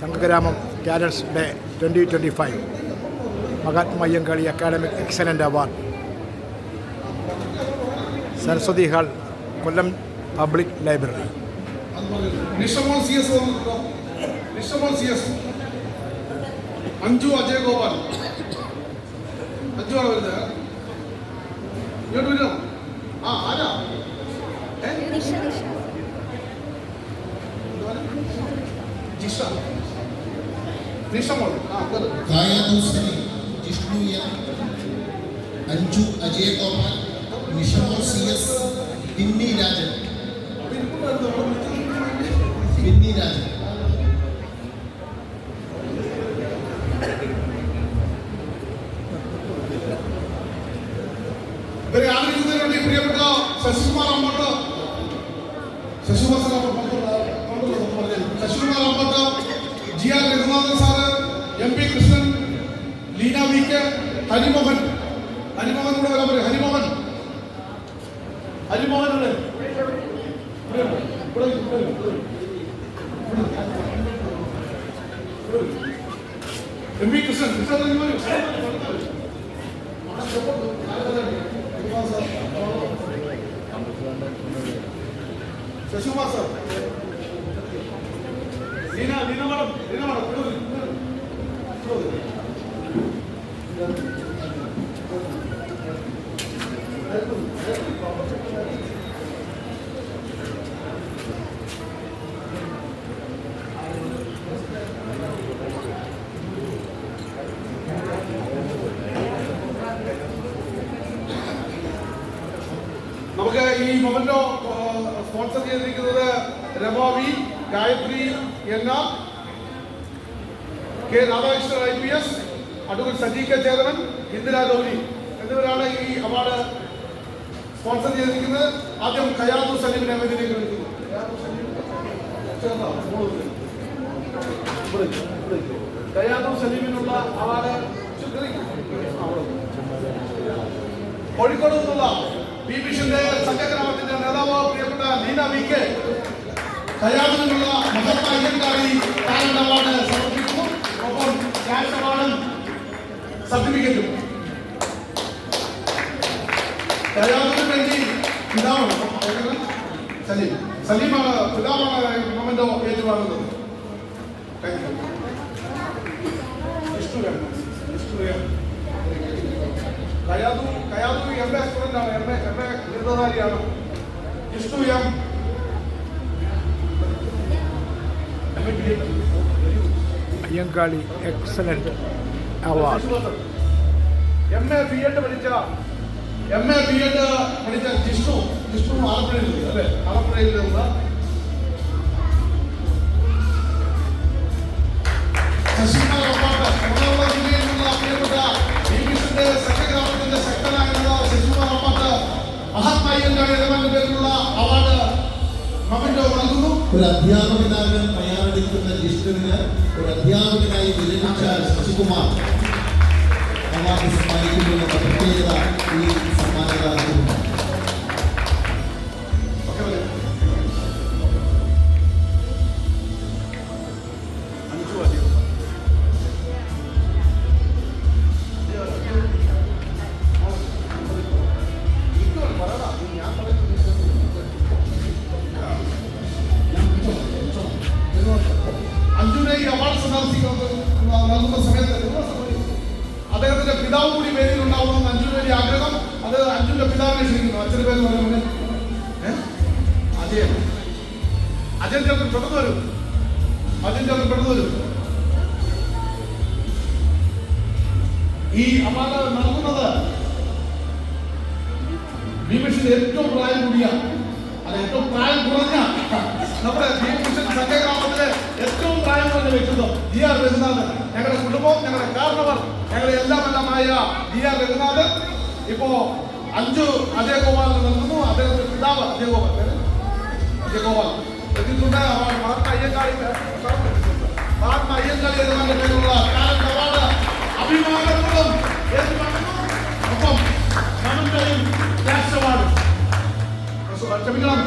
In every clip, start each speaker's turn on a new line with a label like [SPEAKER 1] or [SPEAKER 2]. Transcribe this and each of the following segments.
[SPEAKER 1] സംഘഗ്രാമം talents day twenty twenty five Mahatma Ayyankali academic excellent award Saraswathi hall Kollam public library
[SPEAKER 2] Anju Ajay Gopal Anju ആണ് വരുന്നത്? ഇങ്ങോട്ട് വരിക ആ ആരാ? ഏ? Jisha
[SPEAKER 3] Gaya dosri, Vishnu ya, Anju Ajay Kumar,
[SPEAKER 2] Nishamol CS, Binni Raja.
[SPEAKER 3] Binni Raja.
[SPEAKER 2] Dari hari itu dari pria muda, sesuka lompat, sesuka sama lompat, lompat lompat, jia M P Krishnan Leena V K Harimohan. Harimohan കൂടെ വരാൻ പറയും. Harimohan. Harimohan. M P Krishnan Krishnan Sasikumar sir. Leena Leena madam Leena madam ഇവിടെ വരൂ, ഇവിടെ വരൂ. ഇവിടെ വരൂ. നമുക്ക് ഈ മൊമെന്റോ സ്പോൺസർ ചെയ്തിരിക്കുന്നത് രമോവി ഗായത്രി എന്ന K Radhakrishnan I P S advocate Saji K Chethavan Indira Gauri എന്നിവരാണ് ഈ അവാർഡ് സ്പോൺസർ ചെയ്തിരിക്കുന്നത്. ആദ്യം ഖയാദു സലീമിനെ വേദിയിലേക്ക് വിളിക്കുന്നു. ഖയാത്തു സലീമിനുള്ള അവാർഡ്. കോഴിക്കോട് നിന്നുള്ള ബി വിഷന്റെ സംഘഗ്രാമത്തിന്റെ നേതാവ് പ്രിയപ്പെട്ട നീന വി കെ. കയാതിനുള്ള മഹത്തായി ടാലന്റ് അവാർഡ് ക്യാഷ് അവാർഡും സർട്ടിഫിക്കറ്റും സലീം. സലീമാണ് പിതാവാണ് മൊമെന്റോ ഏറ്റുവാങ്ങുന്നത്. Kayadu Kayadu M A student ആണ്. M A M A ബിരുദധാരിയാണ്. Vishnu M
[SPEAKER 1] Ayyankali excellent award
[SPEAKER 2] M A B Ed പഠിച്ച എം എ ബി എഡ് പഠിച്ച ജിഷ്ണു ജിഷ്ണു ആലപ്പുഴയിൽ അല്ലേ? ആലപ്പുഴയിൽ നിന്ന്
[SPEAKER 3] ഒരു അധ്യാപകനാകാൻ തയ്യാറെടുക്കുന്ന ജിഷ്ണുവിന് ഒരു അധ്യാപകനായി വിരമിച്ച ശശികുമാർ അവാർഡ് സമ്മാനിക്കുന്നു എന്ന പ്രത്യേകത ഈ സമ്മാനദാനത്തിനുണ്ട്
[SPEAKER 2] നൽകുന്ന സമയത്ത്. അദ്ദേഹത്തിന്റെ പിതാവ് കൂടി വേദിയിൽ ഉണ്ടാവുന്ന വലിയ ആഗ്രഹം. അത് അഞ്ജുന്റെ പിതാവിനെ ക്ഷണിക്കുന്നു. അച്ഛന്റെ പേര് പറയുന്നത് അജയൻ. അജയൻ ചേട്ടൻ പെട്ടെന്ന് വരും. അജയൻ ചേട്ടൻ പെട്ടെന്ന് വരും. ഈ അപാത നൽകുന്നത് ഭീമിഷന്റെ ഏറ്റവും പ്രായം കൂടിയ അത് ഏറ്റവും പ്രായം കുറഞ്ഞ നമ്മുടെ ഭീമിഷൻ സംഘഗ്രാമത്തിലെ ഏറ്റവും പ്രായം കുറഞ്ഞ വ്യക്തിത്വം ഡി ആർ രഘുനാഥൻ. ഞങ്ങളുടെ കുടുംബം ഞങ്ങളുടെ കാരണവർ ഞങ്ങളുടെ എല്ലാം എല്ലാമായ ഡി ആർ രഘുനാഥൻ. ഇപ്പോ അഞ്ചു അജയഗോപാലിന് നൽകുന്നു അദ്ദേഹത്തിന്റെ പിതാവ് അജയഗോപാൽ? അജയഗോപാൽ. എത്തിയിട്ടുണ്ട് അവർ മഹാത്മാ അയ്യങ്കാളി മഹാത്മാ അയ്യങ്കാളി എന്ന പേരുള്ള ടാലന്റ് അവാർഡ് അഭിമാനങ്ങളും ഒപ്പം ക്യാഷ് അവാർഡും ക്ഷമിക്കണം.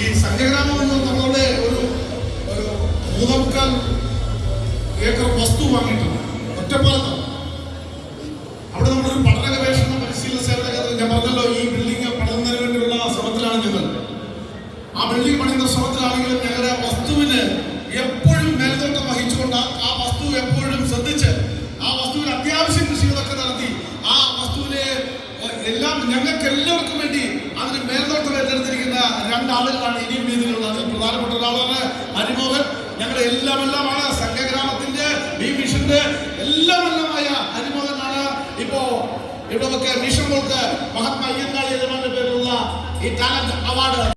[SPEAKER 2] ഈ സംഘഗ്രാമം എന്ന് നമ്മളുടെ ഒരു ഒരു മൂന്നേക്കാൽ ഏക്കർ വസ്തു വാങ്ങിയിട്ടുണ്ട്. ഒറ്റപ്പാലത്താണ്. അവിടെ നമ്മളൊരു പഠന ഗവേഷണ പരിശീലന സേവന കേന്ദ്രം. ഞാൻ പറഞ്ഞല്ലോ ഈ ബിൽഡിംഗ് പണിതുന്നതിന് വേണ്ടിയുള്ള ശ്രമത്തിലാണ് ഞങ്ങൾ. ആ ബിൽഡിംഗ് പണിയുന്ന ശ്രമത്തിലാണെങ്കിലും ഞങ്ങളുടെ വസ്തുവിന് എപ്പോഴും മേൽനോട്ടം വഹിച്ചുകൊണ്ട് ആ വസ്തു എപ്പോഴും ശ്രദ്ധിച്ച് ആ വസ്തുവിൽ അത്യാവശ്യ കൃഷികളൊക്കെ നടത്തി ആ വസ്തുവിനെ എ- എല്ലാം ഞങ്ങൾക്ക് എല്ലാവർക്കും വേണ്ടി അതിന് മേൽനോട്ടം ഏറ്റെടുത്തിരിക്കുന്ന രണ്ടാളുകളാണ് ഇനിയും വീതിയിലുള്ളത് പ്രധാനപ്പെട്ട ഒരാളാണ് ഹരിമോഹൻ. ഞങ്ങളുടെ എല്ലാം എല്ലാമാണ് സംഘഗ്രാമത്തിന്റെ ഈ മിഷന്റെ എല്ലാം എല്ലാമായ ഹരിമോഹനാണ്. ഇപ്പോ ഇവിടെ മിഷൻ മോൾക്ക് മഹാത്മാ അയ്യങ്കാളി പേരിലുള്ള ഈ ടാലന്റ് അവാർഡ്